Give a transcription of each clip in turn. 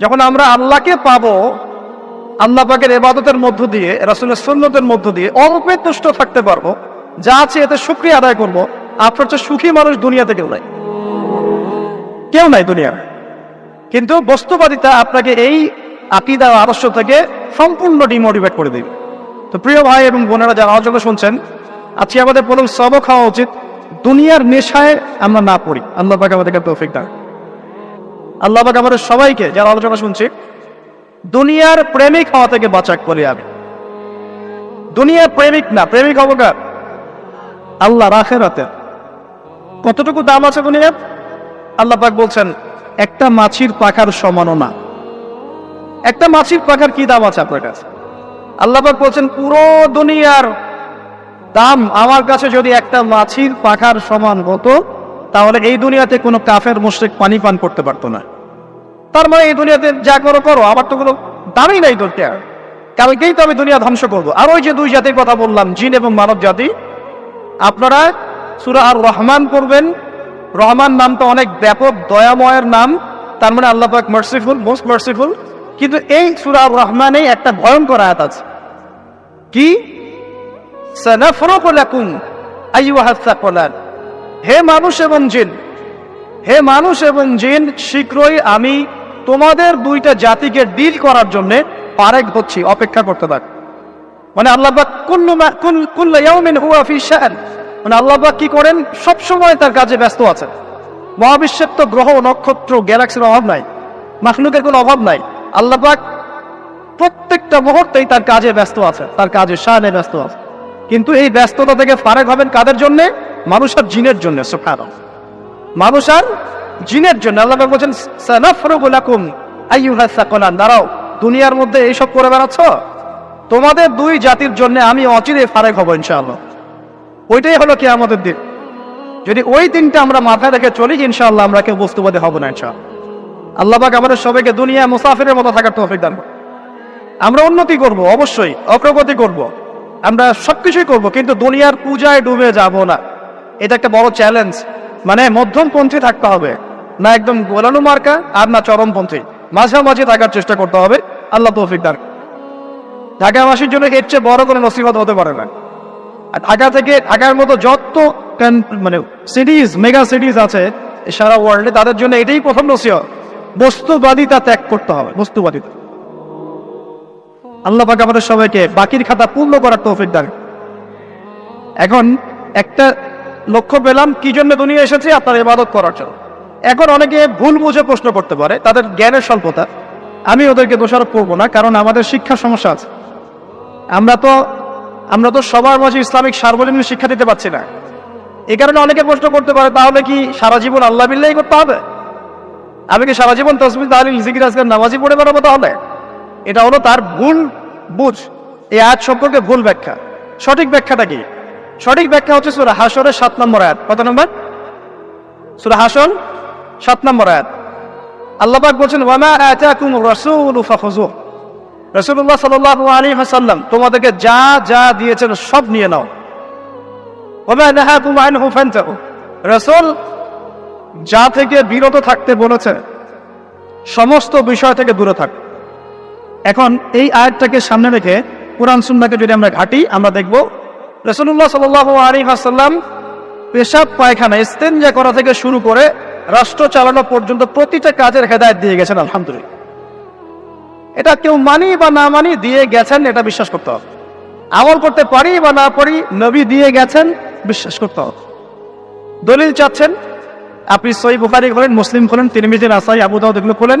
যখন আমরা আল্লাহকে পাবো, আল্লাহ পাকের এবাদতের মধ্য দিয়ে, রাসুলের সুন্নতের মধ্য দিয়ে অল্পে তুষ্ট থাকতে পারব, যা আছে এতে শুক্রিয়া আদায় করব, আপনার চেয়ে সুখী মানুষ দুনিয়াতে কেউ নাই। কেউ নাই দুনিয়া। কিন্তু বস্তুবাদিতা আপনাকে এই আকিদা আদর্শ থেকে সম্পূর্ণ ডিমোটিভেট করে দেবে। তো প্রিয় ভাই এবং বোনেরা যারা আলোচনা শুনছেন, আজকে আমাদের প্রথম সবক হওয়া উচিত, দুনিয়ার নেশায় আমরা না পড়ি। আল্লাহ পাক আমাদেরকে তৌফিক দান। আল্লাহ পাক আমাদের সবাইকে, যারা আলোচনা শুনছি, দুনিয়ার প্রেমিক হওয়া থেকে বাঁচাক করি আমি। দুনিয়ার প্রেমিক না, প্রেমিক অবকার আল্লাহ রাখে রাতে কতটুকু দাম আছে দুনিয়ার? আল্লাহ পাক বলছেন, একটা মাছির পাখার সমানও না। একটা মাছির পাখার কি দাম আছে আপনার কাছে? আল্লাহ পাক বলছেন, পুরো দুনিয়ার দাম আমার কাছে যদি একটা মাছির পাখার সমান হতো তাহলে এই দুনিয়াতে কোনো কাফের, মুশরিক পানি পান করতে পারতো না। তার মানে এই দুনিয়াতে যা করো করো, আবার তো কোনো দামই নাই তোর কালকেই তো আমি দুনিয়া ধ্বংস করব। আর ওই যে দুই জাতির কথা বললাম, জিন এবং মানব জাতি, আপনারা সুরা আর রহমান করবেন রহমান নামটা অনেক ব্যাপক, দয়াময়ের নাম। তার মানে আল্লাহ মার্সিফুল মোস্ট মার্সিফুল কিন্তু এই সুরা আর রহমানে একটা ভয়ঙ্কর আয়াত আছে। কি? সানাফরুকু লাকুম আইয়ুহাস সাকলান হে মানুষ এবং জিন, হে মানুষ এবং জিন, শীঘ্রই আমি তোমাদের দুইটা জাতিকে ডিল করার জন্য আরেক হচ্ছি, অপেক্ষা করতে থাক। মানে আল্লাহ পাক কুল্লু মা- কুল- কুল্লু ফি শান। মানে আল্লাহবাক কি করেন? সব সময় তার কাজে ব্যস্ত আছেন। মহাবিশ্বের তো গ্রহ, নক্ষত্র, গ্যালাক্সির অভাব নাই, মাখলুকের কোনো অভাব নাই। আল্লাহবাক প্রত্যেকটা মুহূর্তেই তার কাজে ব্যস্ত আছে তার কাজে শানে ব্যস্ত আছে কিন্তু এই ব্যস্ততা থেকে ফারেক হবেন কাদের জন্য? মানুষ আর জিনের জন্য সুফান মানুষ আর জিনের জন্য। আল্লাহ বলছেন, সানাফরুগু লাকুম আইয়ুহাস সাকলান দাঁড়াও, দুনিয়ার মধ্যে এইসব করে বেড়াচ্ছ? তোমাদের দুই জাতির জন্য আমি অচিরে ফারেক হব, ইনশাআল্লাহ। ওইটাই হলো কি আমাদের দিন। যদি ওই দিনটা আমরা মাথায় রেখে চলি, ইনশাআল্লাহ আমরা কেউ বস্তুবাদী হব না, ইনশাআল্লাহ। আল্লাহ পাক আমাদের সবাইকে দুনিয়া মুসাফিরের মতো থাকার তৌফিক দান আমরা উন্নতি করব, অবশ্যই, অগ্রগতি করব। আমরা সবকিছুই করব, কিন্তু দুনিয়ার পূজায় ডুবে যাব না। এটা একটা বড় চ্যালেঞ্জ মানে মধ্যমপন্থী থাকতে হবে। না একদম গোলানো মার্কা, আর না চরমপন্থী। মাঝামাঝি থাকার চেষ্টা করতে হবে। আল্লাহ তৌফিক করুন। ঢাকাবাসীর জন্য এর চেয়ে বড় কোনো নসিবত হতে পারে না। ঢাকা থেকে, ঢাকার মতো যত মানে সিটিজ মেগা সিটিজ আছে, সারা ওয়ার্ল্ডে তাদের জন্য এটাই প্রথম নসিহত। বস্তুবাদিতা ত্যাগ করতে হবে বস্তুবাদিতা আল্লাহ পাক আমাদের সবাইকে বাকির খাতা পূর্ণ করার তৌফিক দান। এখন একটা লক্ষ্য পেলাম, কি জন্য দুনিয়া এসেছে আপনার ইবাদত করার জন্য। এখন অনেকে ভুল বুঝে প্রশ্ন করতে পারে, তাদের জ্ঞানের স্বল্পতা। আমি ওদেরকে দোষারোপ করব না, কারণ আমাদের শিক্ষা সমস্যা আছে। আমরা তো আমরা তো সবার মাঝে ইসলামিক সার্বজনীন শিক্ষা দিতে পারছি না। এই কারণে অনেকে প্রশ্ন করতে পারে, তাহলে কি সারা জীবন আল্লাহ বিল্লাহি করতে হবে? আমি কি সারা জীবন তসমিল তাহলিল জিকির, আজকের নামাজি পড়ে বেড়াবো তাহলে? এটা হলো তার ভুল বুঝ। এই আয়াত সম্পর্কে ভুল ব্যাখ্যা। সঠিক ব্যাখ্যাটা কি? সঠিক ব্যাখ্যা হচ্ছে সুরা হাসরের সাত নম্বর আয়াত। কত নম্বর? সুরা হাসর সাত নম্বর আয়াত। আল্লাহ পাক বলছেন, ওয়ামা আতাকুম রাসূলু তোমাদেরকে যা যা দিয়েছেন সব নিয়ে নাও। রাসূল যা থেকে বিরত থাকতে বলেছে, সমস্ত বিষয় থেকে দূরে থাক। এখন এই আয়াতটাকে সামনে রেখে কোরআন সুন্নাহকে যদি আমরা ঘাটি, আমরা দেখব রাসূলুল্লাহ সাল্লাল্লাহু আলী ওয়াসাল্লাম পেশাব পায়খানা ইস্তেঞ্জা করা থেকে শুরু করে রাষ্ট্র চালানো পর্যন্ত প্রতিটা কাজের হেদায়েত দিয়ে গেছেন, আলহামদুলিল্লাহ। এটা কেউ মানি বা না মানি, দিয়ে গেছেন, এটা বিশ্বাস করতে হবে। আমল করতে পারি বা না পারি, নবী দিয়ে গেছেন, বিশ্বাস করতে হবে। দলিল চাচ্ছেন, আপনি সই বুখারি খোলেন মুসলিম খোলেন তিরমিজি, নাসাই, আবু দাউদ এগুলো খোলেন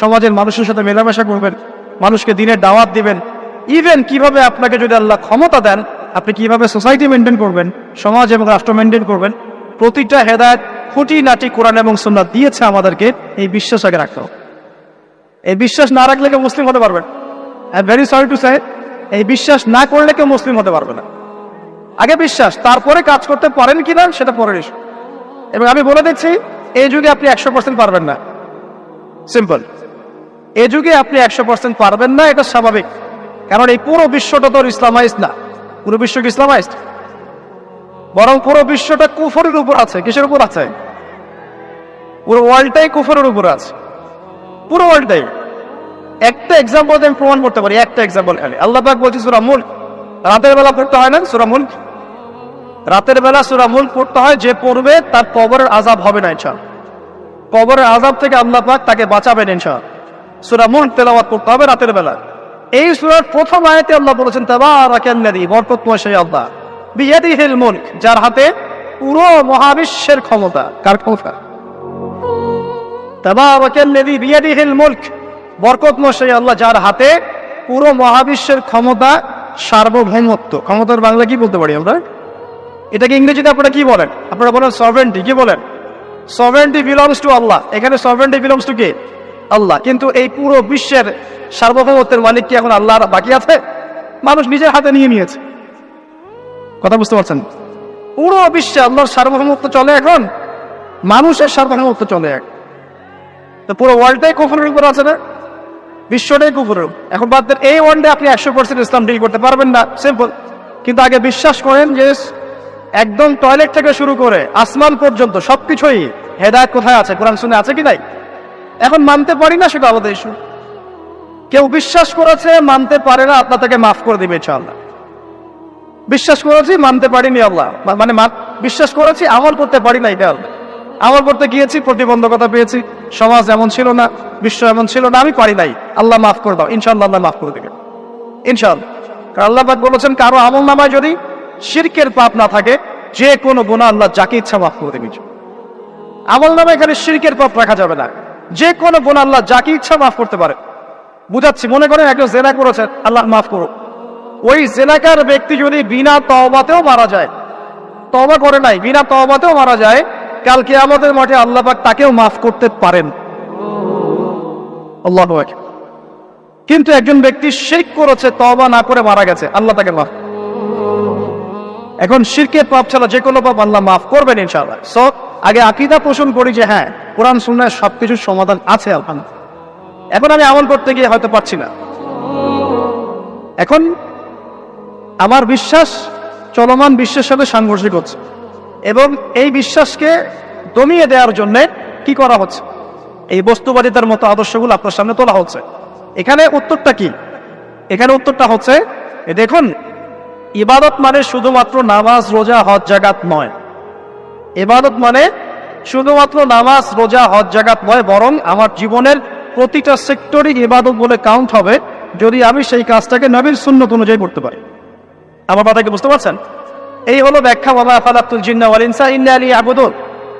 সমাজের মানুষের সাথে মেলামেশা করবেন, মানুষকে দিনের দাওয়াত দিবেন। ইভেন কীভাবে আপনাকে যদি আল্লাহ ক্ষমতা দেন, আপনি কীভাবে সোসাইটি মেনটেন করবেন, সমাজ এবং রাষ্ট্র মেনটেন করবেন, প্রতিটা হেদায়ত খুঁটি নাটি কোরআন এবং সুন্নাত দিয়েছে আমাদেরকে, এই বিশ্বাস আগে রাখতে হবে। এই বিশ্বাস না রাখলে কেউ মুসলিম হতে পারবেন I very sorry to say এই বিশ্বাস না করলে কেউ মুসলিম হতে পারবে না। আগে বিশ্বাস, তারপরে কাজ করতে পারেন কিনা, সেটা পরের এবং আমি বলে দিচ্ছি, এই যুগে আপনি একশো পার্সেন্ট পারবেন না। সিম্পল এ যুগে আপনি একশো পার্সেন্ট পারবেন না, এটা স্বাভাবিক। কারণ এই পুরো বিশ্বটা তোর ইসলামাইজ না। পুরো বিশ্ব কি ইসলামাইজড বরং পুরো বিশ্বটা কুফরের উপর আছে। কিসের উপর আছে? পুরো ওয়ার্ল্ডটাই কুফরের উপর আছে। পুরো ওয়ার্ল্ডটাই একটা এক্সাম্পল আমি প্রমাণ করতে পারি, একটা এক্সাম্পল আল্লাহ পাক বলছি, সুরা মুল্ক। রাতের বেলা পড়তে হয় না সুরা মুল্ক? রাতের বেলা সুরা মুল্ক পড়তে হয়, যে পড়বে তার কবরের আজাব হবে না ইনশাল কবরের আজাব থেকে আল্লাহ পাক তাকে বাঁচাবেন ইনশাল সুরা মুল্ক তেলাওয়াত করতে হবে রাতের বেলা। এই সুরার প্রথম আয়াতে আল্লাহ বলেছেন, তাবারাকাল্লাযী বরকতময় সেই আল্লাহ। বিয়াদিহিল মুলক, যার হাতে পুরো মহাবিশ্বের ক্ষমতা। কার ক্ষমতা? তাবারাকাল্লাযী বিয়াদিহিল মুলক বরকতময় সেই আল্লাহ, যার হাতে পুরো মহাবিশ্বের ক্ষমতা সার্বভৌমত্ব। ক্ষমতার বাংলা কি বলতে পারি আমরা? এটাকে ইংরেজিতে আপনারা কি বলেন? আপনারা বলেন সভেন্টি কি বলেন? সভেন্টি বিলংস টু আল্লাহ এখানে সভেন্টি বিলংস টু কে? আল্লাহ কিন্তু এই পুরো বিশ্বের সার্বভৌমত্বের মালিক কি এখন আল্লাহ বাকি আছে? মানুষ নিজের হাতে নিয়ে নিয়েছে। কথা বুঝতে পারছেন? পুরো বিশ্বে আল্লাহর সার্বভৌমত্ব চলে এখন, মানুষের সার্বভৌমত্ব চলে এখন তো পুরো ওয়ার্ল্ডটাই কুফরের উপর আছে না? বিশ্বটাই কুফরের। এখন বাদ এই ওয়ার্ল্ডে আপনি একশো পার্সেন্ট ইসলাম ডিল করতে পারবেন না। সিম্পল কিন্তু আগে বিশ্বাস করেন যে একদম টয়লেট থেকে শুরু করে আসমান পর্যন্ত সবকিছুই হেদায়ত কোথায় আছে? কোরআন শুনে আছে কি নাই? এখন মানতে পারি না সেটা আমাদের ইস্যু কেউ বিশ্বাস করেছে, মানতে পারে না, আল্লাহ তাকে মাফ করে দিবে ইনশাআল্লাহ। বিশ্বাস করেছি, মানতে পারিনি আল্লাহ। মানে বিশ্বাস করেছি, আমল করতে পারি না এটা আল্লাহ। আমল করতে গিয়েছি, প্রতিবন্ধকতা পেয়েছি, সমাজ এমন ছিল না, বিশ্ব এমন ছিল না, আমি পারি নাই। আল্লাহ মাফ করে দাও, ইনশাআল্লাহ আল্লাহ মাফ করে দেবে। ইনশাআল্লাহ। কারণ আল্লাহ বলেছেন, কারও আমল নামায় যদি শিরকের পাপ না থাকে, যে কোনো গুণা আল্লাহ যাকে ইচ্ছা মাফ করে দেবে। আমল নামে এখানে শিরকের পাপ রাখা যাবে না। যে কোনো গুণা আল্লাহ যাকে ইচ্ছা মাফ করতে পারে। বুঝাচ্ছি, মনে করেন একজন জেনা করেছেন আল্লাহ মাফ করো। ওই জেনাকার ব্যক্তি যদি বিনা তওবাতেও মারা যায় তবা করে নাই, বিনা তওবাতেও মারা যায় কালকে আমাদের মাঠে আল্লাহ পাক তাকেও মাফ করতে পারেন। আল্লাহ কিন্তু একজন ব্যক্তি শেখ করেছে, তওবা না করে মারা গেছে, আল্লাহ তাকে মাফ এখন শিরকের পাপ ছাড়া যে কোনো পাপ আল্লাহ মাফ করবেন ইনশাআল্লাহ। সো আগে আকিদা পোষণ করি যে হ্যাঁ কোরআন শুননায় সবকিছুর সমাধান আছে, আলহামদুলিল্লাহ। এখন আমি আমল করতে গিয়ে হয়তো পারছি না। এখন আমার বিশ্বাস, চলমান বিশ্বের সাথে সাংঘর্ষিক হচ্ছে। এবং এই বিশ্বাসকে দমিয়ে দেওয়ার জন্য কি করা হচ্ছে? এই বস্তুবাদিতার মতো আদর্শগুলো আপনার সামনে তোলা হচ্ছে। এখানে উত্তরটা কি? এখানে উত্তরটা হচ্ছে দেখুন ইবাদত মানে শুধুমাত্র নামাজ, রোজা, হজ জাগাত নয়। ইবাদত মানে শুধুমাত্র নামাজ, রোজা, হজ জাগাত নয়, বরং আমার জীবনের প্রতিটা সেক্টরই ইবাদত বলে কাউন্ট হবে, যদি আমি সেই কাজটাকে নবীর সুন্নত অনুযায়ী করতে পারি। আমার কথাকে বুঝতে পারছেন? এই হলো ব্যাখ্যা বাবা ফালাতুল জিন্না ওয়াল ইনসা ইন্না আলী আবুদুল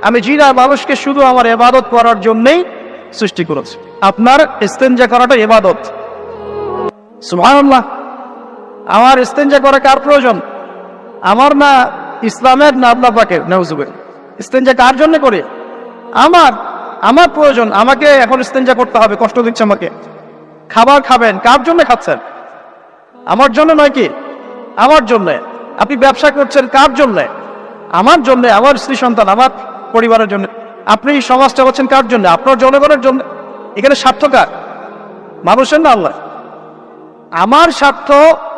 আমি জিনা মানুষকে শুধু আমার এবাদত করার জন্যই সৃষ্টি করেছি। আপনার ইস্তেঞ্জা করাটা ইবাদত। সুবহানাল্লাহ। আমার ইস্তেঞ্জা করা কার প্রয়োজন? আমার না ইসলামের না আল্লাহ পাকের? নাউজুবের ইস্তেঞ্জা কার জন্য করি? আমার আমার প্রয়োজন। আমাকে এখন ইস্তেঞ্জা করতে হবে, কষ্ট দিচ্ছে আমাকে। খাবার খাবেন, কার জন্য খাচ্ছেন? আমার জন্য নয় কি? আমার জন্য। আপনি ব্যবসা করছেন কার জন্য? আমার জন্য, আমার স্ত্রী, সন্তান, আমার পরিবারের জন্য। আপনি সমাজটা করছেন কার জন্য? আপনার জনগণের জন্য। এখানে স্বার্থ কার? মানুষের না আল্লাহ আমার স্বার্থ,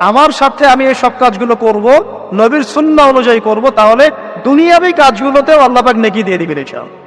আমার স্বার্থে আমি এই সব কাজগুলো করব, নবীর সুন্না অনুযায়ী করব, তাহলে দুনিয়াবি কাজগুলোতেও আল্লাহ পাক নেকি দিয়ে দিবেন ইনশাআল্লাহ।